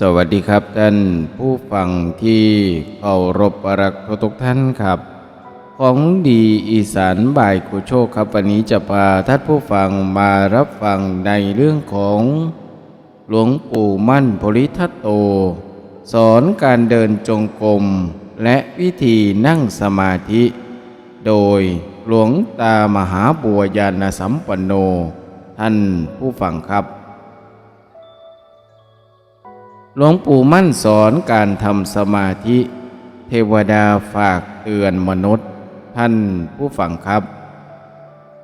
สวัสดีครับท่านผู้ฟังที่เคารพรักทุกท่านครับ ของดีอีสานบ่ายกุโชคครับวันนี้จะพาท่านผู้ฟังมารับฟังในเรื่องของหลวงปู่มั่นโพริทัตโต สอนการเดินจงกรมและวิธีนั่งสมาธิ โดยหลวงตามหาบัวยานสัมปันโน ท่านผู้ฟังครับ หลวงปู่มั่นสอนการทำสมาธิ เทวดาฝากเตือนมนุษย์ ท่านผู้ฟังครับ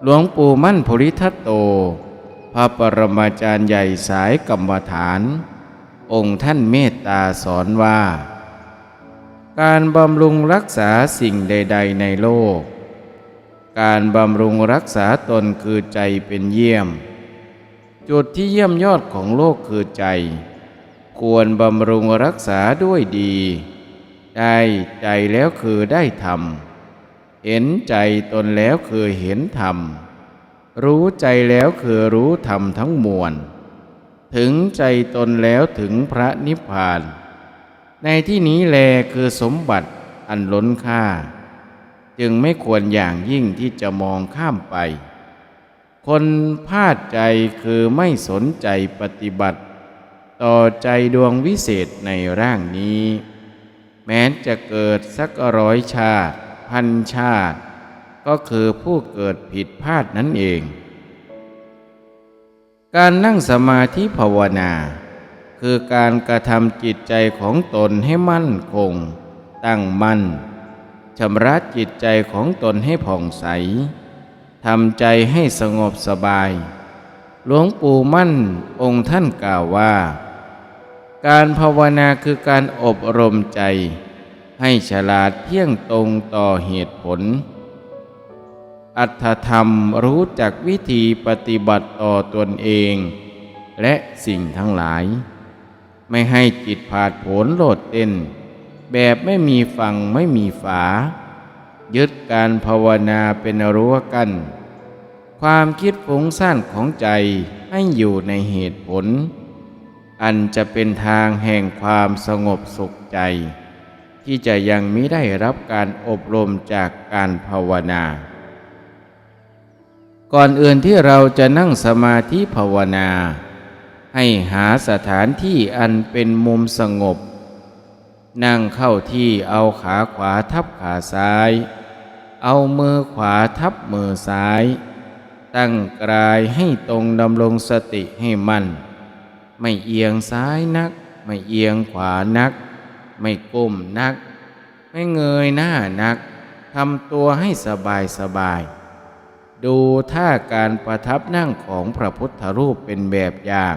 หลวงปู่มั่นภริทัตโต พระปรมาจารย์ใหญ่สายกรรมฐาน องค์ท่านเมตตาสอนว่า การบำรุงรักษาสิ่งใด ๆ ในโลก การบำรุงรักษาตนคือใจเป็นเยี่ยม จุดที่เยี่ยมยอดของโลกคือใจ ควรบำรุงรักษาด้วยดี ได้ใจแล้วคือได้ธรรม เห็นใจตนแล้วคือเห็นธรรม รู้ใจแล้วคือรู้ธรรมทั้งมวล ถึงใจตนแล้วถึงพระนิพพาน ในที่นี้แลคือสมบัติอันล้นค่า จึงไม่ควรอย่างยิ่งที่จะมองข้ามไป คนพลาดใจคือไม่สนใจปฏิบัติ ต่อใจดวงวิเศษในร่างนี้ แม้จะเกิดสักร้อยชาติ พันชาติ ก็คือผู้เกิดผิดพลาดนั่นเอง การนั่งสมาธิภาวนา คือการกระทำจิตใจของตนให้มั่นคง ตั้งมั่นชำระจิตใจของตนให้ผ่องใสทำใจให้สงบสบาย หลวงปู่มั่นองค์ท่านกล่าวว่า การภาวนาคือการอบรมใจ ให้ฉลาดเที่ยงตรงต่อเหตุผล อัตธรรมรู้จักวิธีปฏิบัติต่อตนเอง และสิ่งทั้งหลาย ไม่ให้จิตผาดผนโลดเต้น แบบไม่มีฝั่งไม่มีฝา ยึดการภาวนาเป็นรั้วกันความคิดฟุ้งซ่านของใจให้อยู่ในเหตุผล อันจะเป็นทางแห่งความสงบสุขใจ ที่จะยังมิได้รับการอบรมจากการภาวนา ก่อนอื่นที่เราจะนั่งสมาธิภาวนา ให้หาสถานที่อันเป็นมุมสงบ นั่งเข้าที่เอาขาขวาทับขาซ้าย เอามือขวาทับมือซ้าย ตั้งกายให้ตรงดำรงสติให้มั่น ไม่เอียงซ้ายนัก ไม่เอียงขวานัก ไม่ก้มนัก ไม่เงยหน้านักทำตัวให้สบายสบาย ดูท่าการประทับนั่งของพระพุทธรูปเป็นแบบอย่าง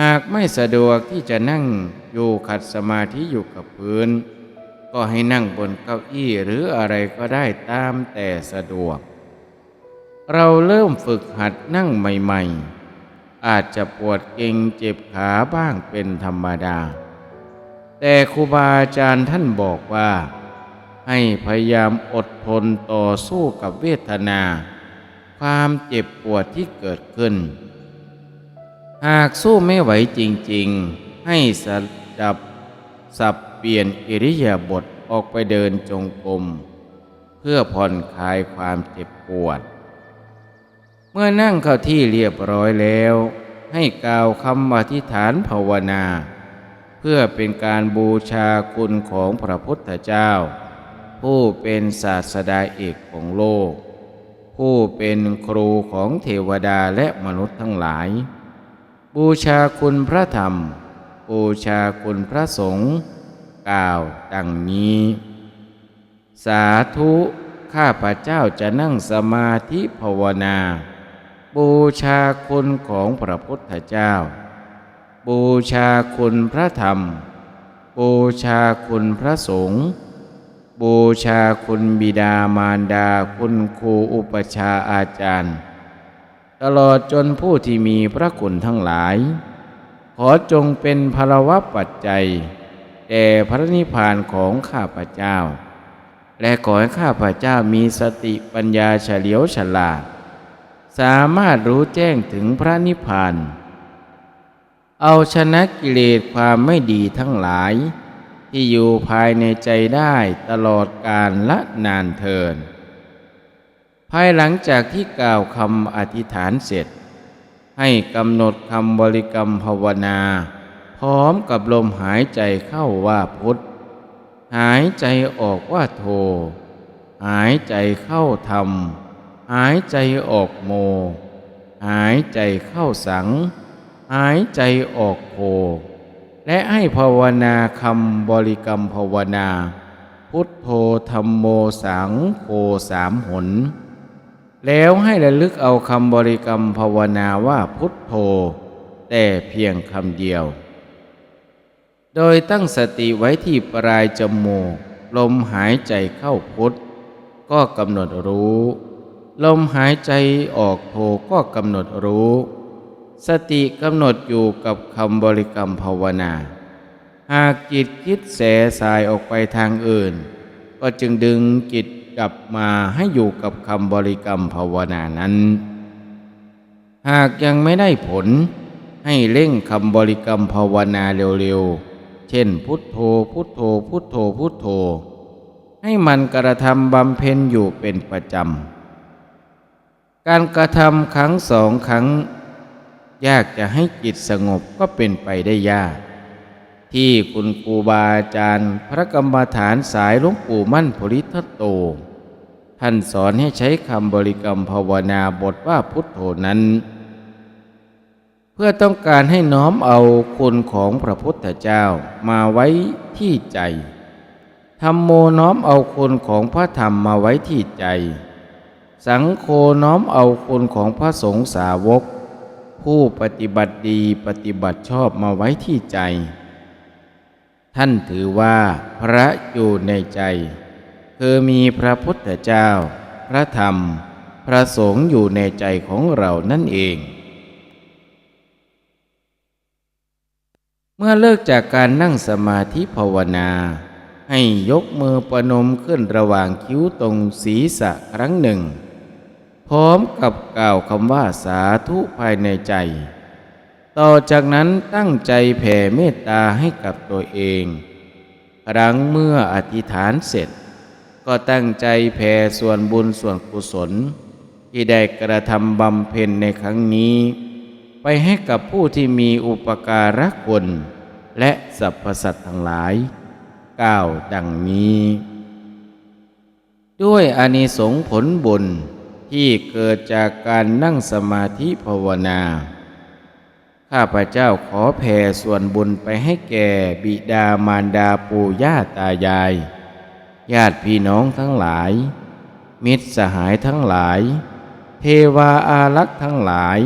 หากไม่สะดวกที่จะนั่งอยู่ขัดสมาธิอยู่กับพื้น ก็ให้นั่งบนเก้าอี้หรืออะไรก็ได้ตามแต่สะดวก เราเริ่มฝึกหัดนั่งใหม่ ๆ อาจจะปวดเกร็งเจ็บขาบ้างเป็นธรรมดา แต่ครูบาอาจารย์ท่านบอกว่า ให้พยายามอดทนต่อสู้กับเวทนา ความเจ็บปวดที่เกิดขึ้น หากสู้ไม่ไหวจริงๆ ให้สดับสับเปลี่ยนอิริยาบถออกไปเดินจงกรมเพื่อผ่อนคลายความเจ็บปวด เมื่อนั่งเข้าที่เรียบร้อยแล้ว ให้กล่าวคำอธิษฐานภาวนา เพื่อเป็นการบูชาคุณของพระพุทธเจ้า ผู้เป็นศาสดาเอกของโลก ผู้เป็นครูของเทวดาและมนุษย์ทั้งหลาย บูชาคุณพระธรรม บูชาคุณพระสงฆ์กล่าวดังนี้ สาธุข้าพระเจ้าจะนั่งสมาธิภาวนา บูชาคุณของพระพุทธเจ้า บูชาคุณพระธรรม บูชาคุณพระสงฆ์บูชาคุณบิดามารดาคุณครูอุปชาอาจารย์ ตลอดจนผู้ที่มีพระคุณทั้งหลาย ขอจงเป็นพลวะปัจจัยแด่พระนิพพานของข้าพเจ้า และขอให้ข้าพเจ้ามีสติปัญญาเฉลียวฉลาด สามารถรู้แจ้งถึงพระนิพพาน เอาชนะกิเลสความไม่ดีทั้งหลาย ที่อยู่ภายในใจได้ตลอดกาลละนานเทิน ภายหลังจากที่กล่าวคำอธิษฐานเสร็จ ให้กำหนดคำบริกรรมภาวนา พร้อมกับลมหายใจเข้าว่าพุทธหายใจออกว่าโท หายใจเข้าธรรม หายใจออกโม หายใจเข้าสัง หายใจออกโค และให้ภาวนาคำบริกรรมภาวนา พุทโธธรรมโมสังโฆสามหน แล้วให้ระลึกเอาคำบริกรรมภาวนาว่าพุทโธ แต่เพียงคำเดียว โดยตั้งสติไว้ที่ปลายจมูกลมหายใจเข้าพุทก็กำหนดรู้ ลมหายใจออกโทก็กำหนดรู้ สติกำหนดอยู่กับคำบริกรรมภาวนา หากจิตคิดแสสายออกไปทางอื่น ก็จึงดึงจิตกลับมาให้อยู่กับคำบริกรรมภาวนานั้น หากยังไม่ได้ผล ให้เร่งคำบริกรรมภาวนาเร็วๆ เช่นพุทโธพุทโธพุทโธพุทโธ ให้มันกระทำบำเพ็ญอยู่เป็นประจำ การกระทำครั้งสองครั้ง ยากจะให้จิตสงบก็เป็นไปได้ยาก ที่คุณครูบาอาจารย์ พระกรรมฐานสายหลวงปู่มั่นภูริทัตโต ท่านสอนให้ใช้คำบริกรรมภาวนาบทว่าพุทโธนั้น เพื่อต้องการให้น้อมเอาคุณของพระพุทธเจ้ามาไว้ที่ใจธรรมโมน้อมเอาคุณของพระธรรมมาไว้ที่ใจ สังโฆน้อมเอาคุณของพระสงฆ์สาวก ผู้ปฏิบัติดีปฏิบัติชอบมาไว้ที่ใจ ท่านถือว่าพระอยู่ในใจ คือมีพระพุทธเจ้า พระธรรม พระสงฆ์อยู่ในใจของเรานั่นเอง เมื่อเลิกจากการนั่งสมาธิภาวนาให้ยกมือประนมขึ้นระหว่างคิ้วตรงศีรษะครั้งหนึ่ง พร้อมกับกล่าวคำว่าสาธุภายในใจ ต่อจากนั้นตั้งใจแผ่เมตตาให้กับตัวเอง ครั้งเมื่ออธิษฐานเสร็จ ก็ตั้งใจแผ่ส่วนบุญส่วนกุศล ที่ได้กระทำบำเพ็ญในครั้งนี้ ไปให้กับผู้ที่มีอุปการะคุณและสรรพสัตว์ทั้งหลายกล่าวดังนี้ ด้วยอานิสงส์ผลบุญ ที่เกิดจากการนั่งสมาธิภาวนา ข้าพเจ้าขอแผ่ส่วนบุญไปให้แก่บิดามารดาปู่ย่าตายาย ญาติพี่น้องทั้งหลาย มิตรสหายทั้งหลาย เทวาอารักษ์ทั้งหลาย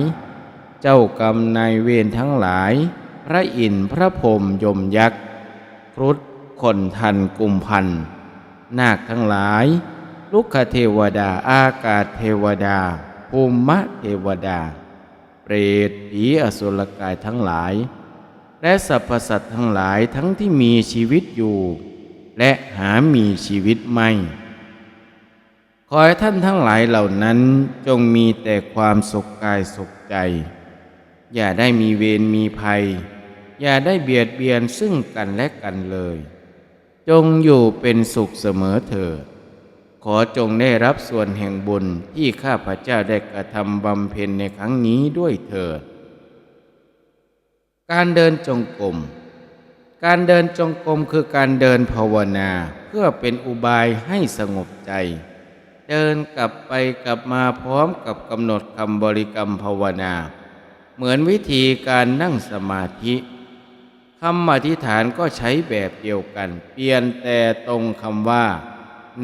เจ้ากรรมนายเวรทั้งหลาย พระอินทร์พระพรหมยมยักษ์ครุฑคนทันกุมพันธ์นาคทั้งหลาย ลุกเทวดา อากาศเทวดาภูมะเทวดา เปรตผีอสุรกายทั้งหลาย และสรรพสัตว์ทั้งหลายทั้งที่มีชีวิตอยู่ และหามีชีวิตไม่ ขอให้ท่านทั้งหลายเหล่านั้นจงมีแต่ความสุขกายสุขใจ อย่าได้มีเวรมีภัย อย่าได้เบียดเบียนซึ่งกันและกันเลย จงอยู่เป็นสุขเสมอเถิด ขอจงได้รับส่วนแห่งบุญที่ข้าพเจ้าได้กระทำบำเพ็ญในครั้งนี้ด้วยเถิด การเดินจงกรม การเดินจงกรมคือการเดินภาวนาเพื่อเป็นอุบายให้สงบใจ เดินกลับไปกลับมาพร้อมกับกำหนดคำบริกรรมภาวนา เหมือนวิธีการนั่งสมาธิคำอธิษฐานก็ใช้แบบเดียวกัน เปลี่ยนแต่ตรงคำว่า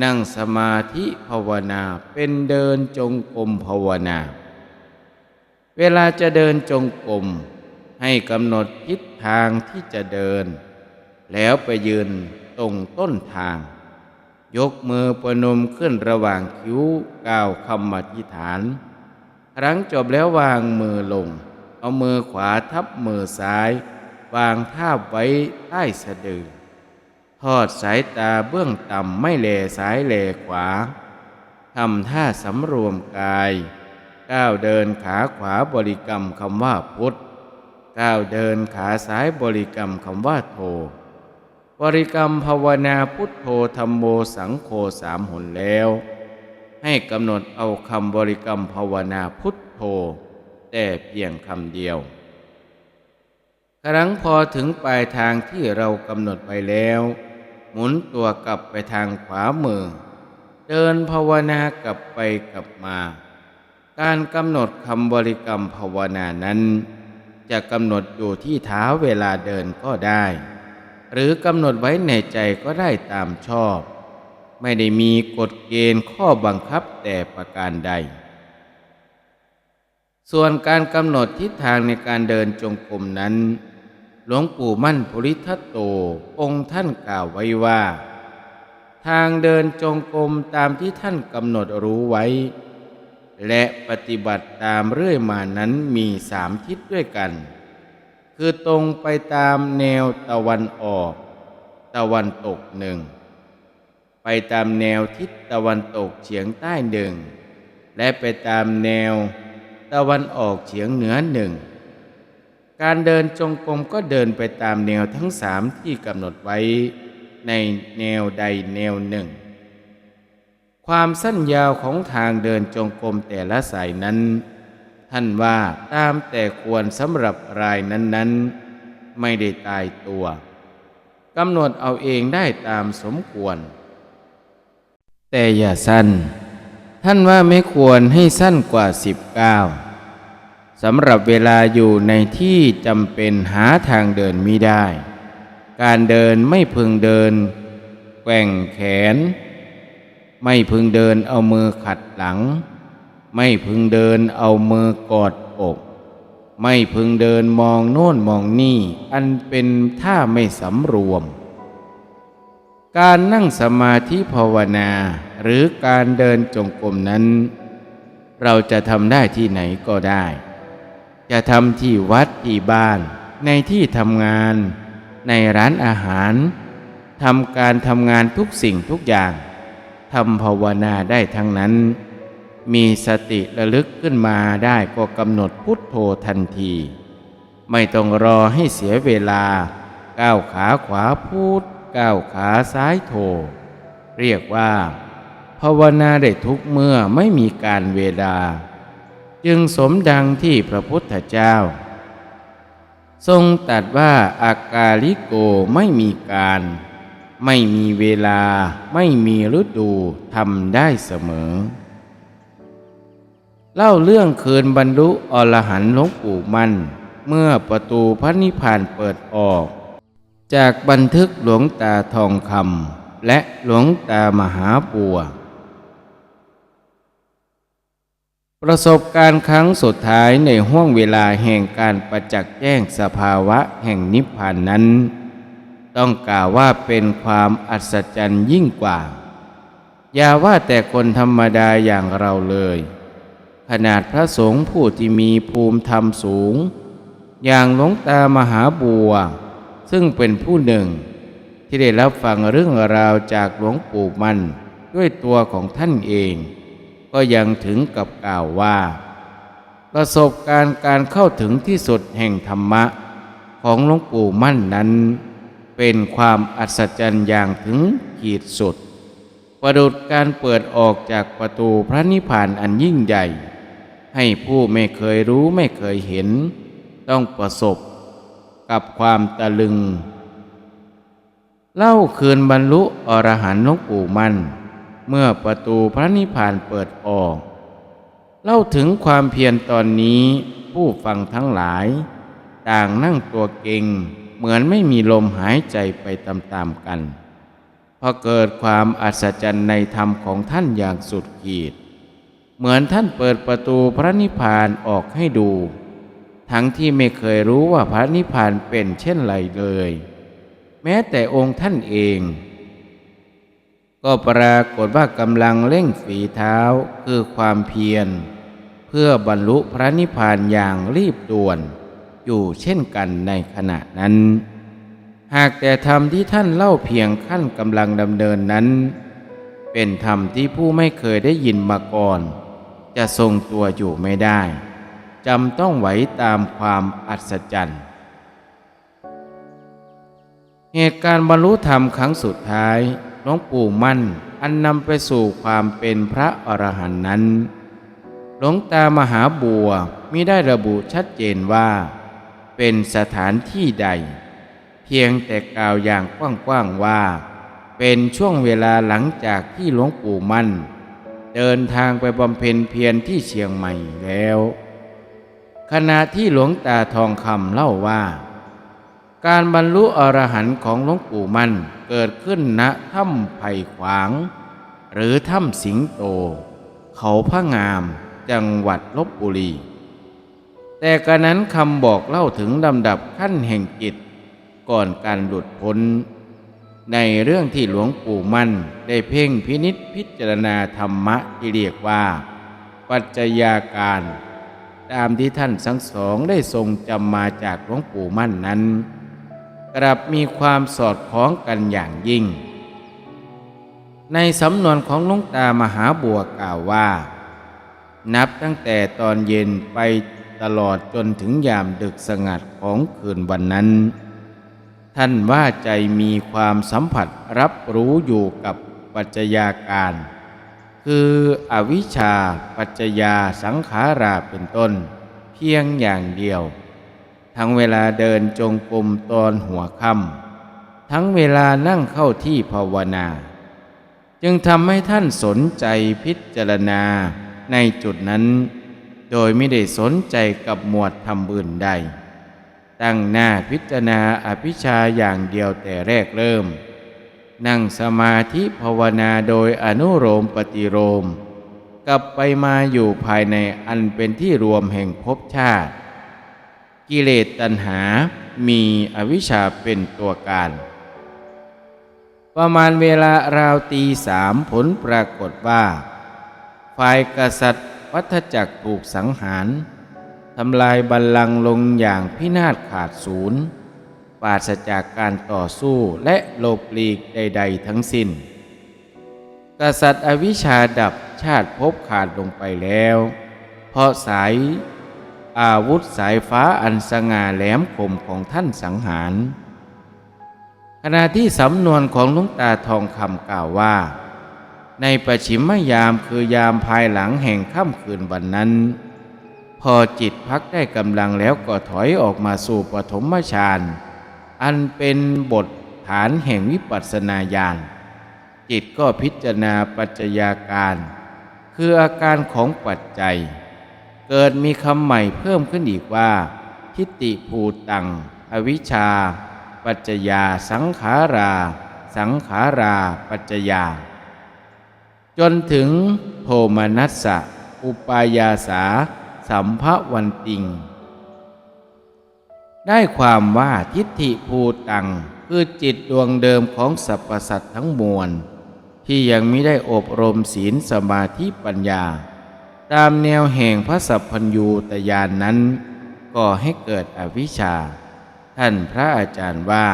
นั่งสมาธิภาวนา เป็นเดินจงกรมภาวนา เวลาจะเดินจงกรมให้กำหนดทิศทางที่จะเดิน แล้วไปยืนตรงต้นทาง ยกมือประนมขึ้นระหว่างคิ้วกล่าวคำอธิษฐาน ครั้งจบแล้ววางมือลง เอามือขวาทับมือซ้าย วางท่าไว้ใต้สะดือ ทอดสายตาเบื้องต่ำไม่แลซ้ายแลขวาทำท่าสำรวมกาย ก้าวเดินขาขวาบริกรรมคำว่าพุทธก้าวเดินขาซ้ายบริกรรมคำว่าโท บริกรรมภาวนาพุทโธธรรมโมสังโฆสามหนแล้ว ให้กำหนดเอาคำบริกรรมภาวนาพุทโธ แต่เพียงคำเดียว ครั้งพอถึงปลายทางที่เรากำหนดไปแล้ว หมุนตัวกลับไปทางขวามือ เดินภาวนากลับไปกลับมา การกำหนดคำบริกรรมภาวนานั้น จะกำหนดอยู่ที่เท้าเวลาเดินก็ได้ หรือกำหนดไว้ในใจก็ได้ตามชอบ ไม่ได้มีกฎเกณฑ์ข้อบังคับแต่ประการใด ส่วนการกำหนดทิศทางในการเดินจงกรมนั้น หลวงปู่มั่นภูริทัตโตองค์ท่านกล่าวไว้ว่า ทางเดินจงกรมตามที่ท่านกำหนดรู้ไว้ และปฏิบัติตามเรื่อยมานั้นมีสามทิศด้วยกัน คือตรงไปตามแนวตะวันออก ตะวันตกหนึ่ง ไปตามแนวทิศตะวันตกเฉียงใต้หนึ่ง และไปตามแนว ตะวันออกเฉียงเหนือหนึ่ง การเดินจงกรมก็เดินไปตามแนวทั้งสามที่กำหนดไว้ในแนวใดแนวหนึ่ง ความสั้นยาวของทางเดินจงกรมแต่ละสายนั้น ท่านว่าตามแต่ควรสำหรับรายนั้นๆ ไม่ได้ตายตัวกำหนดเอาเองได้ตามสมควร แต่อย่าสั้น ท่านว่าไม่ควรให้สั้นกว่าสิบเก้า สำหรับเวลาอยู่ในที่จำเป็นหาทางเดินมิได้ การเดินไม่พึงเดิน แกว่งแขน ไม่พึงเดินเอามือขัดหลัง ไม่พึงเดินเอามือกอดอก ไม่พึงเดินมองโน่นมองนี่ อันเป็นท่าไม่สำรวม การนั่งสมาธิภาวนา หรือการเดินจงกรมนั้น เราจะทำได้ที่ไหนก็ได้ จะทำที่วัดที่บ้าน ในที่ทำงาน ในร้านอาหารทำการทำงานทุกสิ่งทุกอย่างทำภาวนาได้ทั้งนั้น มีสติระลึกขึ้นมาได้ก็กำหนดพุทโธทันที ไม่ต้องรอให้เสียเวลา ก้าวขาขวาพูด ก้าวขาซ้ายโธเรียกว่า ภาวนาได้ทุกเมื่อไม่มีการเวลา จึงสมดังที่พระพุทธเจ้า ทรงตรัสว่าอากาลิโกไม่มีการ ไม่มีเวลา ไม่มีฤดูทำได้เสมอ เล่าเรื่องคืนบรรลุอรหันต์หลวงปู่มั่น เมื่อประตูพระนิพพานเปิดออก จากบันทึกหลวงตาทองคำและหลวงตามหาปัว ประสบการณ์ครั้งสุดท้ายในห้วงเวลาแห่งการประจักษ์แจ้งสภาวะแห่งนิพพานนั้น ต้องกล่าวว่าเป็นความอัศจรรย์ยิ่งกว่า อย่าว่าแต่คนธรรมดาอย่างเราเลย ขนาดพระสงฆ์ผู้ที่มีภูมิธรรมสูง อย่างหลวงตามหาบัว ซึ่งเป็นผู้หนึ่ง ที่ได้รับฟังเรื่องราวจากหลวงปู่มันด้วยตัวของท่านเอง ก็ยังถึงกับกล่าวว่า ประสบการณ์การเข้าถึงที่สุดแห่งธรรมะของหลวงปู่มั่นนั้น เป็นความอัศจรรย์อย่างถึงขีดสุด ประดุดการเปิดออกจากประตูพระนิพพานอันยิ่งใหญ่ ให้ผู้ไม่เคยรู้ไม่เคยเห็น ต้องประสบกับความตะลึง เล่าคืนบรรลุอรหันต์หลวงปู่มั่น เมื่อประตูพระนิพพานเปิดออก เล่าถึงความเพียรตอนนี้ผู้ฟังทั้งหลาย ต่างนั่งตัวเก่ง เหมือนไม่มีลมหายใจไปตามๆกันพอเกิดความอัศจรรย์ในธรรมของท่านอย่างสุดขีด เหมือนท่านเปิดประตูพระนิพพานออกให้ดู ทั้งที่ไม่เคยรู้ว่าพระนิพพานเป็นเช่นไรเลย แม้แต่องค์ท่านเอง ก็ปรากฏว่ากำลังเร่งฝีเท้าคือความเพียร เพื่อบรรลุพระนิพพานอย่างรีบด่วน อยู่เช่นกันในขณะนั้น หากแต่ธรรมที่ท่านเล่าเพียงขั้นกำลังดำเนินนั้น เป็นธรรมที่ผู้ไม่เคยได้ยินมาก่อน จะทรงตัวอยู่ไม่ได้จำต้องไหวตามความอัศจรรย์เหตุการณ์บรรลุธรรมครั้งสุดท้าย หลวงปู่มั่น อันนำไปสู่ความเป็นพระอรหันต์นั้น หลวงตามหาบัวมิได้ระบุชัดเจนว่า เป็นสถานที่ใด เพียงแต่กล่าวอย่างกว้างๆว่า เป็นช่วงเวลาหลังจากที่หลวงปู่มั่น เดินทางไปบำเพ็ญเพียรที่เชียงใหม่แล้ว ขณะที่หลวงตาทองคำเล่าว่า การบรรลุอรหันต์ของหลวงปู่มั่นเกิดขึ้นณถ้ำไผ่ขวาง หรือถ้ำสิงโต เขาพระงาม จังหวัดลบบุรี แต่กระนั้นคำบอกเล่าถึงลำดับขั้นแห่งจิต ก่อนการหลุดพ้น ในเรื่องที่หลวงปู่มั่นได้เพ่งพินิษพิจารณาธรรมะที่เรียกว่า ปัจจัยาการ ตามที่ท่านทั้งสองได้ทรงจำมาจากหลวงปู่มั่นนั้น กลับมีความสอดคล้องกันอย่างยิ่ง ในสำนวนของลวงตามหาบัวกล่าวว่า นับตั้งแต่ตอนเย็นไปตลอดจนถึงยามดึกสงัดของคืนวันนั้น ท่านว่าใจมีความสัมผัสรับรู้อยู่กับปัจจัยาการ คืออวิชชาปัจจยาสังขาราเป็นต้น เพียงอย่างเดียว ทั้งเวลาเดินจงกรมตอนหัวค่ำทั้งเวลานั่งเข้าที่ภาวนา จึงทำให้ท่านสนใจพิจารณาในจุดนั้น โดยไม่ได้สนใจกับหมวดทำอื่นใด ตั้งหน้าพิจารณาอภิชาอย่างเดียวแต่แรกเริ่ม นั่งสมาธิภาวนาโดยอนุโลมปฏิโลมกลับไปมาอยู่ภายในอันเป็นที่รวมแห่งภพชาติ กิเลสตัณหา มีอวิชชาเป็นตัวการ ประมาณเวลาราวตีสามผลปรากฏว่า ฝ่ายกษัตริย์วัฏจักรถูกสังหารทำลายบัลลังก์ลงอย่างพินาศขาดศูนย์ปราศจากการต่อสู้และโลบปลีกใด ๆ ทั้งสิ้น กษัตริย์อวิชชาดับชาติภพขาดลงไปแล้ว เพราะสาย อาวุธสายฟ้าอันสง่าแหลมคมของท่านสังหาร ขณะที่สำนวนของลุงตาทองคำกล่าวว่า ในประชิมยามคือยามภายหลังแห่งค่ำคืนวันนั้น พอจิตพักได้กำลังแล้วก็ถอยออกมาสู่ปฐมฌานอันเป็นบทฐานแห่งวิปัสสนาญาณจิตก็พิจารณาปัจจัยาการ คืออาการของปัจจัย เกิดมีคำใหม่เพิ่มขึ้นอีกว่า ทิฏฐิภูตัง อวิชชา ปัจจยา สังขารา สังขาราปัจจยา จนถึงโทมนัสสะ อุปายาสา สัมภวันติง ได้ความว่าทิฏฐิภูตัง คือจิตดวงเดิมของสรรพสัตว์ทั้งมวล ที่ยังไม่ได้อบรมศีลสมาธิปัญญา ตามแนวแห่งพระสัพพัญญูตยานนั้นก่อให้เกิดอวิชชา ท่านพระอาจารย์ว่า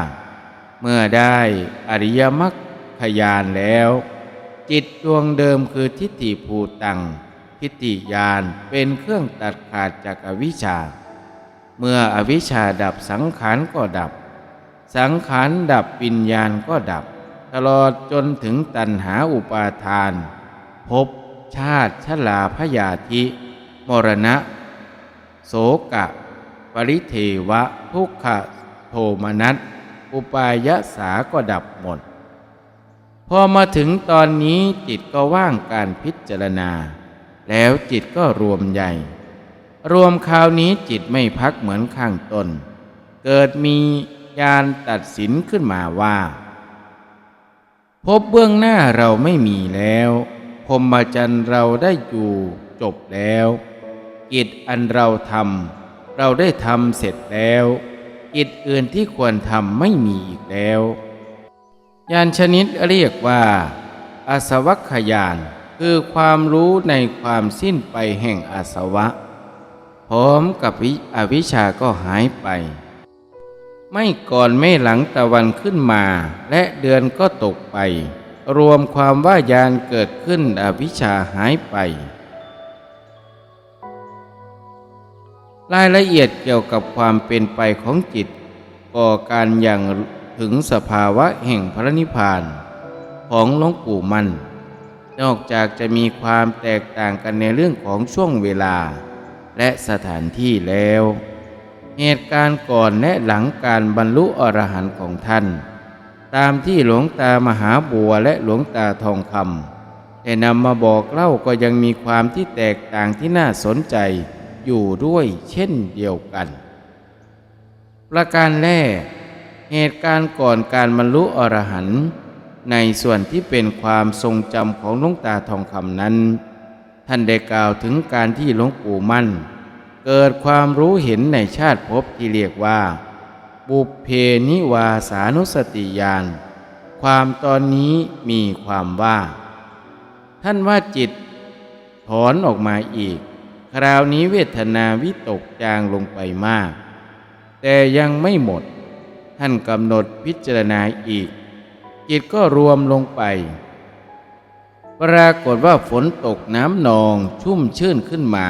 เมื่อได้อริยมรรคขยานแล้ว จิตดวงเดิมคือทิฏฐิภูตัง ทิฏฐิยานเป็นเครื่องตัดขาดจากอวิชชา เมื่ออวิชชาดับสังขารก็ดับ สังขารดับปิญญาณก็ดับ ตลอดจนถึงตัณหาอุปาทานภพ ชาติชลาพยาธิ มรณะ โสกะ ปริเทวะ ทุกขะโทมนัสอุปายสาก็ดับหมด พอมาถึงตอนนี้จิตก็ว่างการพิจารณา แล้วจิตก็รวมใหญ่ รวมคราวนี้จิตไม่พักเหมือนข้างต้น เกิดมียานตัดสินขึ้นมาว่า พบเบื้องหน้าเราไม่มีแล้ว รหมจรรย์เราได้อยู่จบแล้ว กิจอันเราทำเราได้ทำเสร็จแล้ว กิจอื่นที่ควรทำไม่มีอีกแล้วยานชนิดเรียกว่าอาสวัคยานคือความรู้ในความสิ้นไปแห่งอาสวะ พร้อมกับวิอวิชชาก็หายไป ไม่ก่อนไม่หลังตะวันขึ้นมาและเดือนก็ตกไป รวมความว่ายานเกิดขึ้นอวิชชาหายไป รายละเอียดเกี่ยวกับความเป็นไปของจิตก่อการอย่างถึงสภาวะแห่งพระนิพพานของหลวงปู่มัน นอกจากจะมีความแตกต่างกันในเรื่องของช่วงเวลา และสถานที่แล้ว เหตุการณ์ก่อนและหลังการบรรลุอรหันต์ของท่าน ตามที่หลวงตามหาบัวและหลวงตาทองคำได้นำมาบอกเล่าก็ยังมีความที่แตกต่างที่น่าสนใจอยู่ด้วยเช่นเดียวกัน ประการแรก เหตุการณ์ก่อนการบรรลุอรหันต์ในส่วนที่เป็นความทรงจำของหลวงตาทองคำนั้น ท่านได้กล่าวถึงการที่หลวงปู่มั่น เกิดความรู้เห็นในชาติภพที่เรียกว่า บุพเพนิวาสานุสติญาณความตอนนี้มีความว่า ท่านว่าจิต ถอนออกมาอีก คราวนี้เวทนาวิตกจางลงไปมาก แต่ยังไม่หมด ท่านกำหนดพิจารณาอีก จิตก็รวมลงไปปรากฏว่าฝนตกน้ำนองชุ่มชื่นขึ้นมา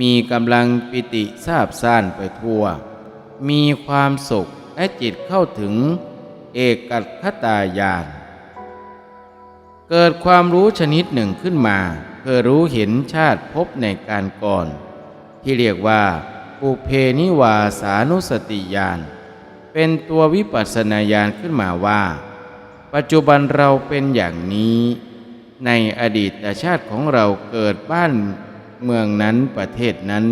มีกำลังปิติซาบซ่านไปทั่ว มีความสุขและจิตเข้าถึงเอกัคตายานเกิดความรู้ชนิดหนึ่งขึ้นมาเพื่อรู้เห็นชาติพบในการก่อน ที่เรียกว่าปุเพนิวาสานุสติญาณเป็นตัววิปัสสนาญาณขึ้นมาว่า ปัจจุบันเราเป็นอย่างนี้ ในอดีตชาติของเราเกิดบ้านเมืองนั้นประเทศนั้น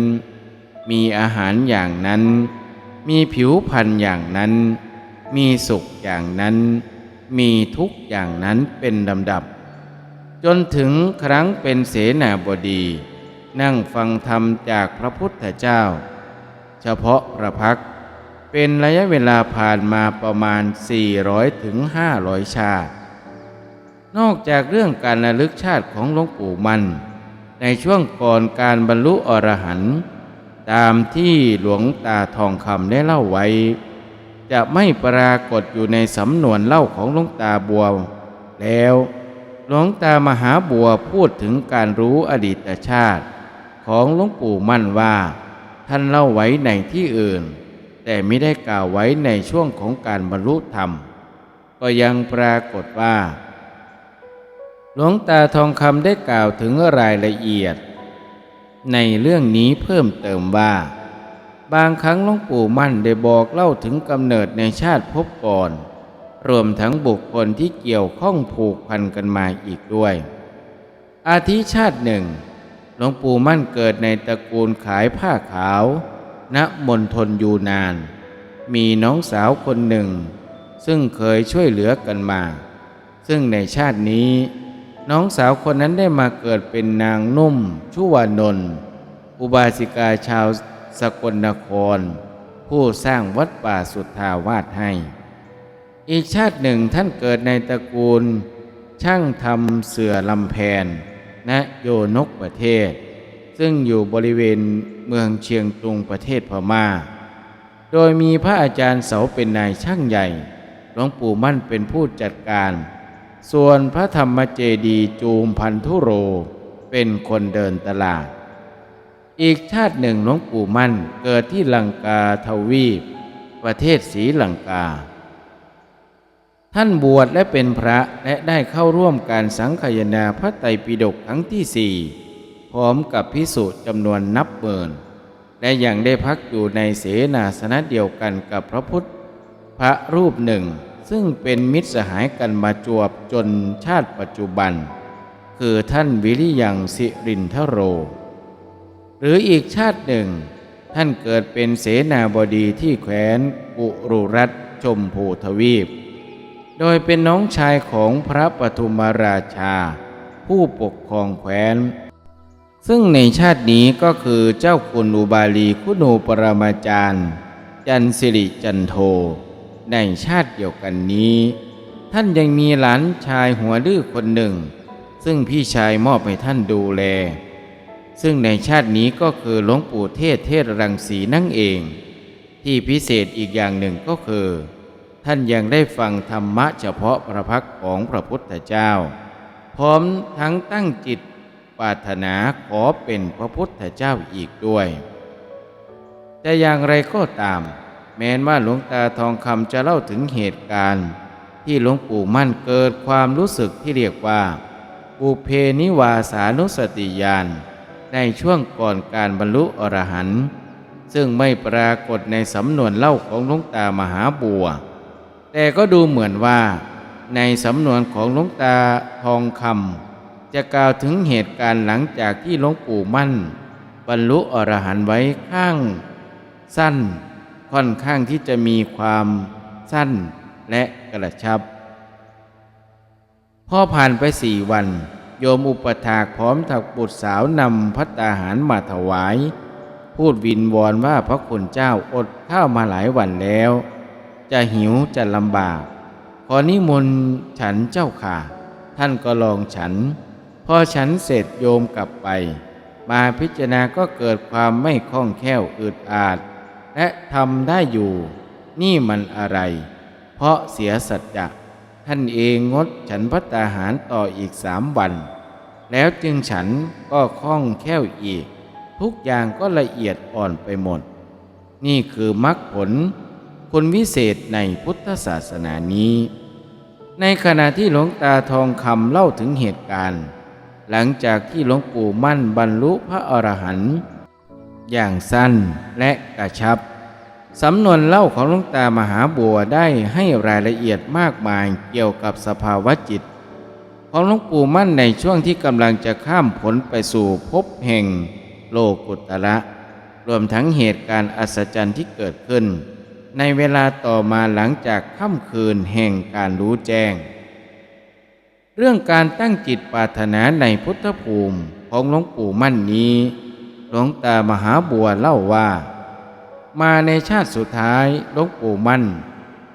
มีอาหารอย่างนั้น มีผิวพรรณอย่างนั้น มีสุขอย่างนั้น มีทุกข์อย่างนั้นเป็นลำดับ จนถึงครั้งเป็นเสนาบดี นั่งฟังธรรมจากพระพุทธเจ้า เฉพาะพระพัก เป็นระยะเวลาผ่านมาประมาณ 400ถึง500 ชาติ นอกจากเรื่องการระลึกชาติของหลวงปู่มัน ในช่วงก่อนการบรรลุอรหันต์ ตามที่หลวงตาทองคำได้เล่าไว้ จะไม่ปรากฏอยู่ในสำนวนเล่าของหลวงตาบัว แล้วหลวงตามหาบัวพูดถึงการรู้อดีตชาติ ของหลวงปู่มั่นว่า ท่านเล่าไว้ในที่อื่น แต่ไม่ได้กล่าวไว้ในช่วงของการบรรลุธรรม ก็ยังปรากฏว่า หลวงตาทองคำได้กล่าวถึงรายละเอียด ในเรื่องนี้เพิ่มเติมว่า บางครั้งหลวงปู่มั่นได้บอกเล่าถึงกำเนิดในชาติภพก่อน รวมทั้งบุคคลที่เกี่ยวข้องผูกพันกันมาอีกด้วย อาทิชาติหนึ่งหลวงปู่มั่นเกิดในตระกูลขายผ้าขาว ณมณฑลยูนาน มีน้องสาวคนหนึ่ง ซึ่งเคยช่วยเหลือกันมา ซึ่งในชาตินี้ น้องสาวคนนั้นได้มาเกิดเป็นนางนุ่มชุวานนท์อุบาสิกาชาวสกลนคร ผู้สร้างวัดป่าสุทธาวาสให้ อีกชาติหนึ่งท่านเกิดในตระกูล ช่างทำเสือลำแพนณโยนกประเทศ ซึ่งอยู่บริเวณเมืองเชียงตุงประเทศพม่า โดยมีพระอาจารย์เสาเป็นนายช่างใหญ่หลวงปู่มั่นเป็นผู้จัดการ ส่วนพระธรรมเจดีจูมพันธุโร เป็นคนเดินตลาด อีกชาติหนึ่งหลวงปู่มั่นเกิดที่ลังกาทวีป ประเทศศรีลังกา ท่านบวชและเป็นพระและได้เข้าร่วมการสังคายนาพระไตรปิฎกครั้งที่สี่พร้อมกับพิสุจำนวนนับหมื่นและยังได้พักอยู่ในเสนาสนะเดียวกันกับพระพุทธพระรูปหนึ่ง ซึ่งเป็นมิตรสหายกันมาจวบจนชาติปัจจุบัน คือท่านวิริยังสิรินทโร หรืออีกชาติหนึ่ง ท่านเกิดเป็นเสนาบดีที่แคว้นกุรุรัตชมพูทวีป โดยเป็นน้องชายของพระปฐุมราชา ผู้ปกครองแคว้น ซึ่งในชาตินี้ก็คือเจ้าคุณอุบาลีคุณูปรมาจารย์ จันสิริจันโท ในชาติเดียวกันนี้ ท่านยังมีหลานชายหัวดื้อคนหนึ่ง ซึ่งพี่ชายมอบให้ท่านดูแล ซึ่งในชาตินี้ก็คือหลวงปู่เทศเทศรังสีนั่นเอง ที่พิเศษอีกอย่างหนึ่งก็คือ ท่านยังได้ฟังธรรมะเฉพาะพระพักของพระพุทธเจ้า พร้อมทั้งตั้งจิตปรารถนาขอเป็นพระพุทธเจ้าอีกด้วยจะอย่างไรก็ตาม แม้นว่าหลวงตาทองคำจะเล่าถึงเหตุการณ์ ที่หลวงปู่มั่นเกิดความรู้สึกที่เรียกว่าปุเพนิวาสานุสติญาณในช่วงก่อนการบรรลุอรหันต์ซึ่งไม่ปรากฏในสำนวนเล่าของหลวงตามหาบัว แต่ก็ดูเหมือนว่า ในสำนวนของหลวงตาทองคำจะกล่าวถึงเหตุการณ์หลังจากที่หลวงปู่มั่น บรรลุอรหันต์ไว้ข้าง สั้น ค่อนข้างที่จะมีความสั้นและกระชับ พอผ่านไปสี่วัน โยมอุปถากพร้อมถักบุตรสาวนำพัตตาหารมาถวาย พูดวินวอนว่าพระคุณเจ้าอดข้าวมาหลายวันแล้ว จะหิวจะลำบาก ขอนิมนต์ฉันเจ้าค่ะ ท่านก็ลองฉัน พอฉันเสร็จโยมกลับไป มาพิจารณาก็เกิดความไม่คล่องแคล่วอึดอาด และทำได้อยู่ นี่มันอะไร เพราะเสียสัจจะท่านเองงดฉันพัตตาหารต่ออีกสามวัน แล้วจึงฉันก็คล่องแคล่วอีก ทุกอย่างก็ละเอียดอ่อนไปหมด นี่คือมรรคผลคุณวิเศษในพุทธศาสนานี้ ในขณะที่หลวงตาทองคำเล่าถึงเหตุการณ์ หลังจากที่หลวงปู่มั่นบรรลุพระอรหันต์ อย่างสั้นและกระชับ สำนวนเล่าของลวงตามหาบัวได้ให้รายละเอียดมากมายเกี่ยวกับสภาวะจิต ของหลวงปู่มั่นในช่วงที่กำลังจะข้ามผลไปสู่ภพแห่งโลกุตระรวมทั้งเหตุการณ์อัศจรรย์ที่เกิดขึ้น ในเวลาต่อมาหลังจากค่ำคืนแห่งการรู้แจ้ง เรื่องการตั้งจิตปรารถนาในพุทธภูมิของหลวงปู่มั่นนี้ หลวงตามหาบัวเล่าว่า มาในชาติสุดท้ายหลวงปู่มั่น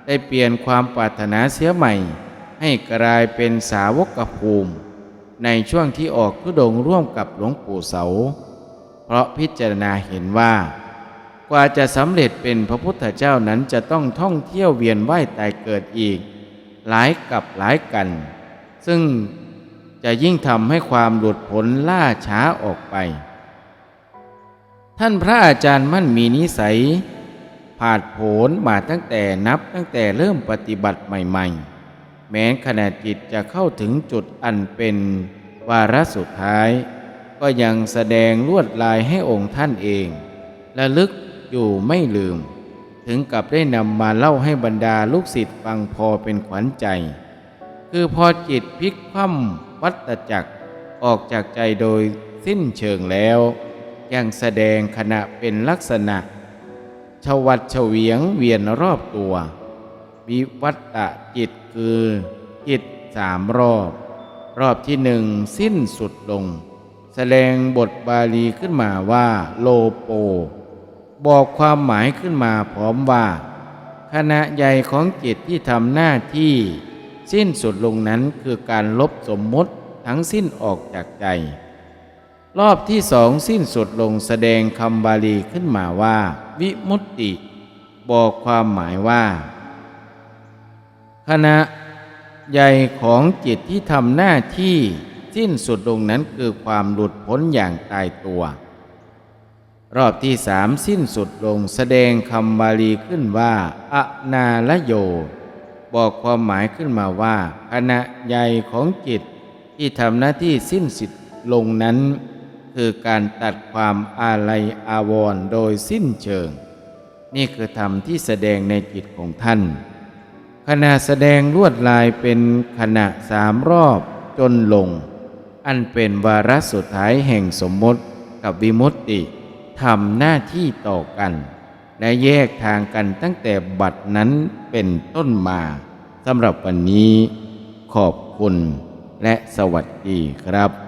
ได้เปลี่ยนความปรารถนาเสียใหม่ ให้กลายเป็นสาวกภูมิ ในช่วงที่ออกทุดงร่วมกับหลวงปู่เสา เพราะพิจารณาเห็นว่า กว่าจะสำเร็จเป็นพระพุทธเจ้านั้นจะต้องท่องเที่ยวเวียนว่ายตายเกิดอีก หลายกับหลายกัน ซึ่งจะยิ่งทำให้ความหลุดพ้นล่าช้าออกไป ท่านพระอาจารย์มั่นมีนิสัย ผาดโผนมาตั้งแต่นับตั้งแต่เริ่มปฏิบัติใหม่ ๆ แม้ขณะจิตจะเข้าถึงจุดอันเป็นวาระสุดท้าย ก็ยังแสดงลวดลายให้องค์ท่านเองระลึกอยู่ไม่ลืม ถึงกับได้นำมาเล่าให้บรรดาลูกศิษย์ฟังพอเป็นขวัญใจ คือพอจิตพลิกคว่ำวัตจักรออกจากใจโดยสิ้นเชิงแล้ว ยังแสดงขณะเป็นลักษณะ ชวัดเฉวียงเวียนรอบตัววิวัตตะจิตคือจิตสามรอบ รอบที่หนึ่งสิ้นสุดลง แสดงบทบาลีขึ้นมาว่า โลโป บอกความหมายขึ้นมาพร้อมว่าขณะใหญ่ของจิตที่ทำหน้าที่ สิ้นสุดลงนั้นคือการลบสมมติทั้งสิ้นออกจากใจ รอบที่สองสิ้นสุดลงแสดงคำบาลีขึ้นมาว่า วิมุตติ บอกความหมายว่าขณะใหญ่ของจิตที่ทำหน้าที่สิ้นสุดลงนั้นคือความหลุดพ้นอย่างตายตัว รอบที่สามสิ้นสุดลงแสดงคำบาลีขึ้นว่าอะนาลโย บอกความหมายขึ้นมาว่าขณะใหญ่ของจิตที่ทำหน้าที่สิ้นสุดลงนั้น คือการตัดความอาลัยอาวรณ์โดยสิ้นเชิง นี่คือธรรมที่แสดงในจิตของท่าน ขณะแสดงลวดลายเป็นขณะสามรอบจนลง อันเป็นวาระสุดท้ายแห่งสมมติกับวิมุตติทำหน้าที่ต่อกัน และแยกทางกันตั้งแต่บัดนั้นเป็นต้นมาสำหรับวันนี้ ขอบคุณและสวัสดีครับ